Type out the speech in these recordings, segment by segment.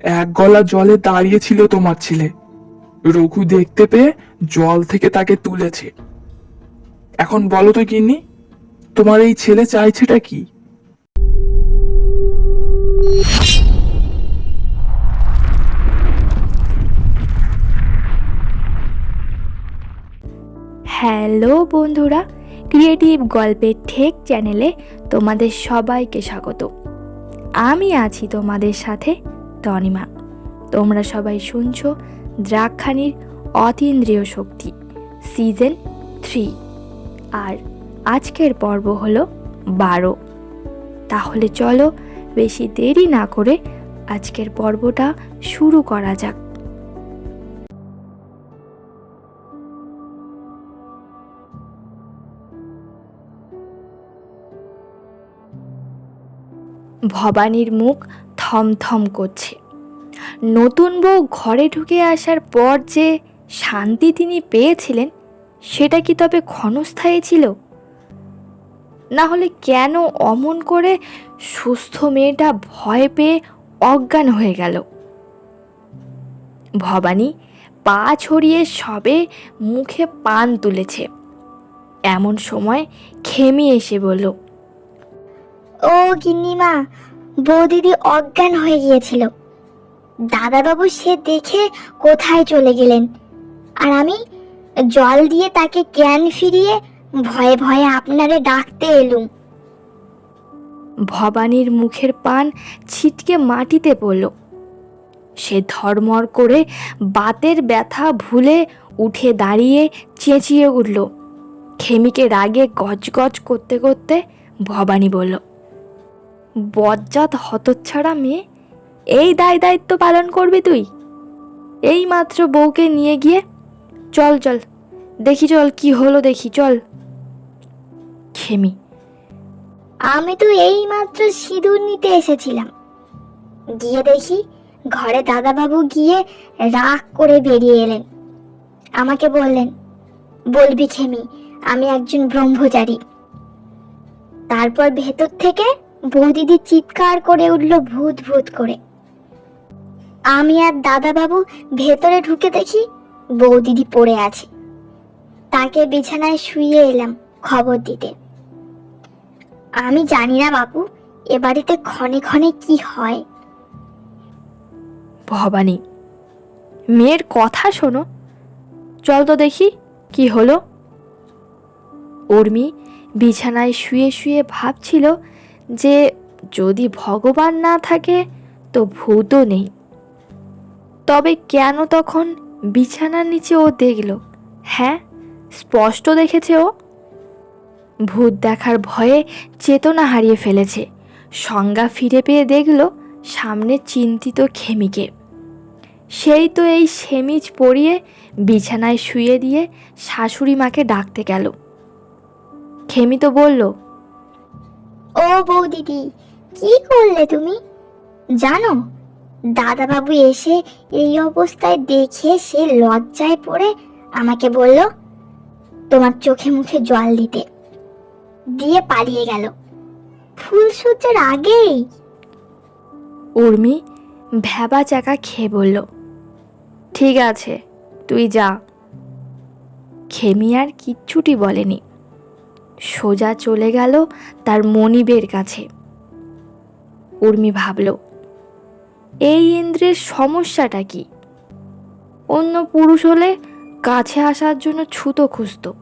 এক গলা জলে দাঁড়িয়েছিল তোমার ছেলে। রঘু দেখতে পেয়ে জল থেকে তাকে তুলেছে। এখন বলো তো গিন্নি, তোমার এই ছেলে চাইছেটা কি? হ্যালো বন্ধুরা, ক্রিয়েটিভ গল্পের ঠেক চ্যানেলে তোমাদের সবাইকে স্বাগত। আমি আছি তোমাদের সাথে তনিমা। তোমরা সবাই শুনছো দ্রাক্ষানির অতীন্দ্রিয় শক্তি, সিজন থ্রি। আর আজকের পর্ব হলো বারো। তাহলে চলো বেশি দেরি না করে আজকের পর্বটা শুরু করা যাক। ভবানীর মুখ থমথম করছে। নতুন বউ ঘরে ঢুকে আসার পর যে শান্তি তিনি পেয়েছিলেন, সেটা কি তবে ক্ষণস্থায়ী ছিল? না হলে কেন অমন করে সুস্থ মেয়েটা ভয় পেয়ে অজ্ঞান হয়ে গেল? ভবানী পা ছড়িয়ে সবে মুখে পান তুলেছে। এমন সময় খেমি এসে বলল, ও গিন্নিমা বৌদিদি অজ্ঞান হয়ে গিয়েছিল। দাদাবাবু সে দেখে কোথায় চলে গেলেন। আর আমি জল দিয়ে তাকে জ্ঞান ফিরিয়ে ভয়ে ভয়ে আপনারে ডাকতে এলুম। ভবানীর মুখের পান ছিটকে মাটিতে পড়ল। সে ধর্মর করে বাতের ব্যথা ভুলে উঠে দাঁড়িয়ে চেঁচিয়ে উঠল। খেমিকে রাগে গজগজ করতে করতে ভবানী বলল বজ্জাত হতচ্ছাড়া মেয়ে, এই দায় দায়িত্ব পালন করবি তুই? এই মাত্র বউকে নিয়ে গিয়ে চল চল, দেখি চল কি হলো দেখি, চল। খেমি আমি তো এই মাত্র সিঁদুর নিতে এসেছিলাম। গিয়ে দেখি ঘরে দাদাবাবু গিয়ে রাগ করে বেরিয়ে এলেন। আমাকে বললেন, বলবি খেমি আমি একজন ব্রহ্মচারী। তারপর ভেতর থেকে বৌদিদি চিৎকার করে উঠল ভূত ভূত করে। আমি আর দাদাবাবু ভেতরে ঢুকে দেখি বৌদিদি পড়ে আছে। তাকে বিছানায় শুয়ে এলাম খবর দিতে। আমি জানি না বাবু এ বাড়িতে ক্ষণে ক্ষণে কি হয়। ভবানী, মেয়ের কথা শোনো। চল তো দেখি কি হলো। উর্মি বিছানায় শুয়ে শুয়ে ভাবছিল যে যদি ভগবান না থাকে, তো ভূতও নেই। তবে কেন তখন বিছানার নিচে ও দেখল? হ্যাঁ স্পষ্ট দেখেছে ও। ভূত দেখার ভয়ে চেতনা হারিয়ে ফেলেছে। সংজ্ঞা ফিরে পেয়ে দেখল সামনে চিন্তিত খেমিকে। সেই তো এই সেমিজ পরিয়ে বিছানায় শুয়ে দিয়ে শাশুড়ি মাকে ডাকতে গেল। খেমি তো বলল ও বৌদিদি, কি করলে তুমি? জানো, দাদাবাবু এসে এই অবস্থায় দেখে সে লজ্জায় পড়ে আমাকে বলল, তোমার চোখে মুখে জল দিতে। দিয়ে পালিয়ে গেল। ফুলসজ্জার আগেই। উর্মি ভ্যাবা চাকা খেয়ে বলল, ঠিক আছে, তুই যা। খেমি আর কিচ্ছুটি বলেনি। সোজা চলে গেল তার মনিবের কাছে। উর্মি ভাবল, এই ইন্দ্রের সমস্যাটা কি? অন্য পুরুষ হলে কাছে আসার জন্য ছুতো খুঁজত,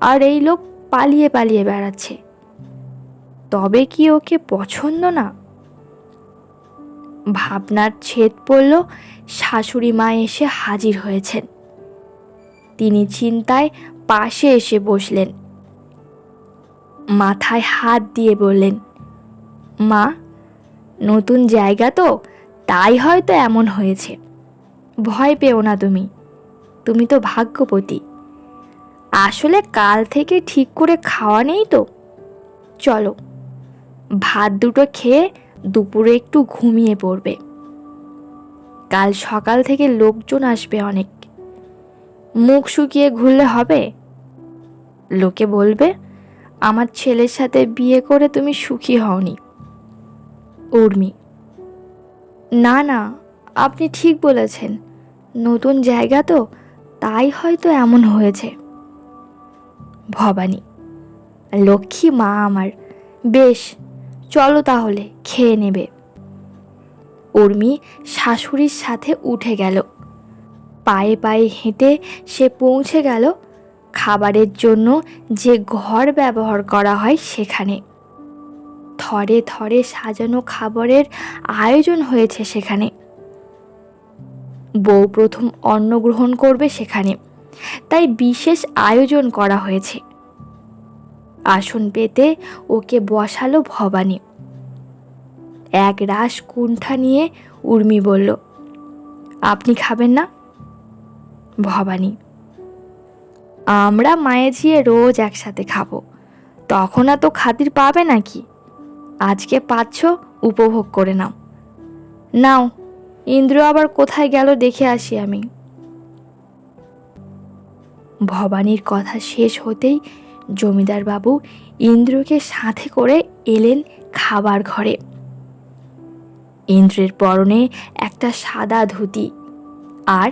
আর এই লোক পালিয়ে পালিয়ে বেড়াচ্ছে। তবে কি ওকে পছন্দ না? ভাবনার ছেদ পড়ল, শাশুড়ি মা এসে হাজির হয়েছেন। তিনি চিন্তায় পাশে এসে বসলেন। মাথায় হাত দিয়ে বললেন, মা, নতুন জায়গা তো, তাই হয়তো এমন হয়েছে। ভয় পেও না তুমি তুমি তো ভাগ্যপতি। আসলে কাল থেকে ঠিক করে খাওয়া নেই তো। চলো, ভাত দুটো খেয়ে দুপুরে একটু ঘুমিয়ে পড়বে। কাল সকাল থেকে লোকজন আসবে অনেক। মুখ শুকিয়ে ঘুরলে হবে? লোকে বলবে আমার ছেলের সাথে বিয়ে করে তুমি সুখী হওনি। উর্মি, না না, আপনি ঠিক বলেছেন। নতুন জায়গা তো, তাই হয়তো এমন হয়েছে। ভবানী, লক্ষ্মী মা আমার। বেশ, চলো তাহলে, খেয়ে নেবে। উর্মি শাশুড়ির সাথে উঠে গেল। পায়ে পায়ে হেঁটে সে পৌঁছে গেল খাবারের জন্য যে ঘর ব্যবহার করা হয় সেখানে। থরে থরে সাজানো খাবারের আয়োজন হয়েছে সেখানে। বউ প্রথম অন্ন গ্রহণ করবে সেখানে। তাই বিশেষ আয়োজন করা হয়েছে। আসন পেতে ওকে বসালো ভবানী। এক রাস কুণ্ঠা নিয়ে উর্মি বলল, আপনি খাবেন না? ভবানী আমরা মায়ে ঝিয়ে রোজ একসাথে খাব। তখন আর তো খাতির পাবে নাকি? আজকে পাচ্ছ, উপভোগ করে নাও। নাও, ইন্দ্র আবার কোথায় গেল দেখে আসি আমি। ভবানীর কথা শেষ হতেই জমিদার বাবু ইন্দ্রকে সাথে করে এলেন খাবার ঘরে। ইন্দ্রের পরনে একটা সাদা ধুতি আর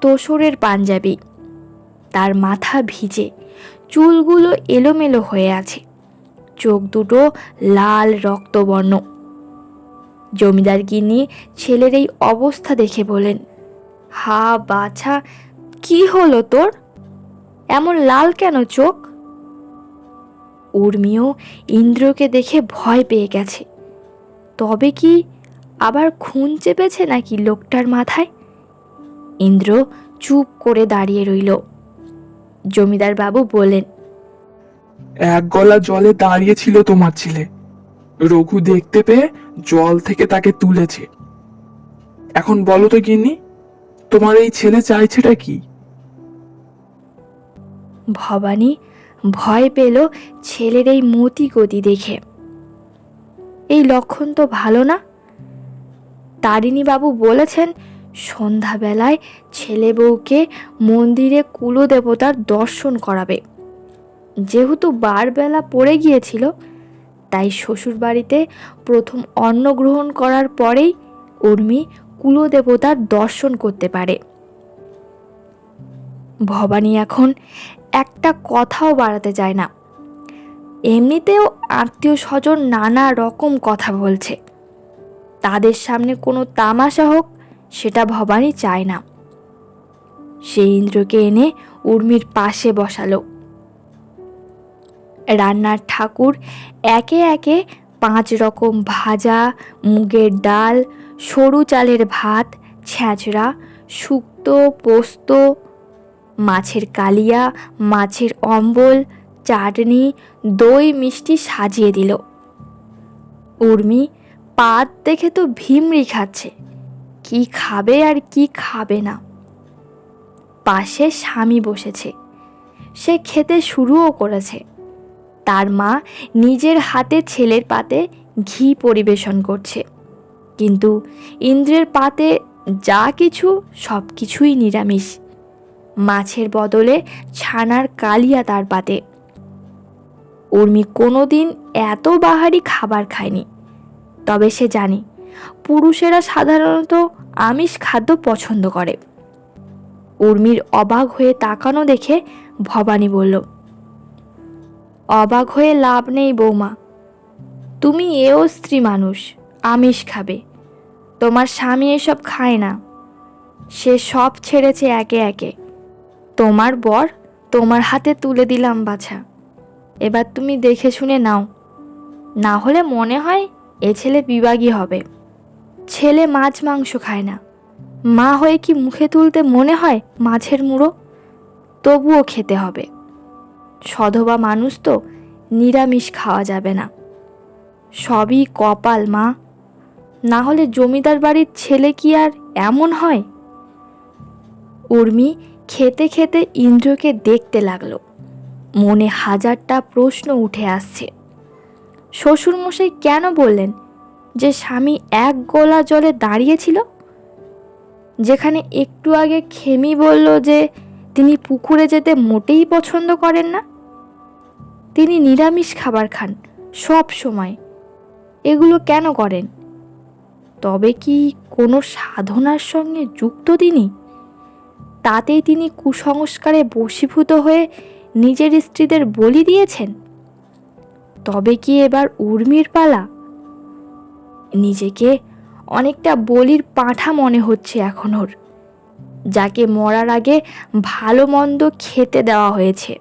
তোসরের পাঞ্জাবি। তার মাথা ভিজে চুলগুলো এলোমেলো হয়ে আছে। চোখ দুটো লাল রক্তবর্ণ। জমিদার গিনি ছেলের এই অবস্থা দেখে বলেন হা বাছা, কি হলো তোর? এমন লাল কেন চোখ? উর্মিও ইন্দ্রকে দেখে ভয় পেয়ে গেছে। তবে কি আবার খুন চেপেছে নাকি লোকটার মাথায়? ইন্দ্র চুপ করে দাঁড়িয়ে রইল। জমিদার বাবু বলেন এক গলা জলে দাঁড়িয়ে ছিল তোমার ছেলে। রঘু দেখতে পেয়ে জল থেকে তাকে তুলেছে। এখন বলো তো গিন্নি তোমার এই ছেলে চাইছেটা কি? ভবানী ভয় পেল ছেলের এই মতি গতি দেখে। এই লক্ষণ তো ভালো না? তারিণী বাবু বলেছেন সন্ধ্যাবেলায় ছেলে বউকে মন্দিরে কুলদেবতার দর্শন করাবে। যেহেতু বারবেলা পড়ে গিয়েছিল, তাই শ্বশুরবাড়িতে প্রথম অন্ন গ্রহণ করার পরেই উর্মি কুলদেবতার দর্শন করতে পারে। ভবানী এখন একটা কথাও বাড়াতে যায় না। এমনিতেও আত্মীয় স্বজন নানা রকম কথা বলছে। তাদের সামনে কোনো তামাশা হোক সেটা ভবানী চায় না। সে ইন্দ্রকে এনে উর্মির পাশে বসালো। রান্নার ঠাকুর একে একে পাঁচ রকম ভাজা, মুগের ডাল, সরু চালের ভাত ছ্যাঁচড়া শুক্তো, পোস্ত, মাছের কালিয়া, মাছের অম্বল, চাটনি, দই মিষ্টি সাজিয়ে দিল। উর্মি পাত দেখে তো ভিমরি খাচ্ছে। কি খাবে আর কি খাবে না। পাশে স্বামী বসেছে। সে খেতে শুরুও করেছে। তার মা নিজের হাতে ছেলের পাতে ঘি পরিবেশন করছে। কিন্তু ইন্দ্রের পাতে যা কিছু, সব কিছুই নিরামিষ। মাছের বদলে ছানার কালিয়া তার পাতে। উর্মি কোনোদিন এত বাহারি খাবার খায়নি। তবে সে জানে পুরুষেরা সাধারণত আমিষ খাদ্য পছন্দ করে। উর্মির অবাক হয়ে তাকানো দেখে ভবানী বলল, অবাক হয়ে লাভ নেই বৌমা। তুমি এও স্ত্রী মানুষ, আমিষ খাবে। তোমার স্বামী এসব খায় না। সে সব ছেড়েছে একে একে। তোমার বর তোমার হাতে তুলে দিলাম বাছা। এবার তুমি দেখে শুনে নাও। না হলে মনে হয় এ ছেলে বিভাগী হবে। ছেলে মাছ মাংস খায় না। মা হয়ে কি মুখে তুলতে মনে হয় মাছের মুড়ো? তবুও খেতে হবে। সধবা মানুষ তো নিরামিষ খাওয়া যাবে না। সবই কপাল, মা। না হলে জমিদার বাড়ির ছেলে কি আর এমন হয়? উর্মি খেতে খেতে ইন্দ্রকে দেখতে লাগল। মনে হাজারটা প্রশ্ন উঠে আসছে। শ্বশুরমশাই কেন বললেন যে স্বামী এক গোলা জলে দাঁড়িয়েছিল? যেখানে একটু আগে খেমি বলল যে তিনি পুকুরে যেতে মোটেই পছন্দ করেন না। তিনি নিরামিষ খাবার খান সব সময়। এগুলো কেন করেন? তবে কি কোনো সাধনার সঙ্গে যুক্ত তিনি? তাতেই তিনি কুসংস্কারে বশীভূত হয়ে নিজের স্ত্রীদের বলি দিয়েছেন? তবে কি এবার উর্মির পালা নিজেকে অনেকটা বলির পাঁঠা মনে হচ্ছে এখন ওর, যাকে মরার আগে ভালো মন্দ খেতে দেওয়া হয়েছে।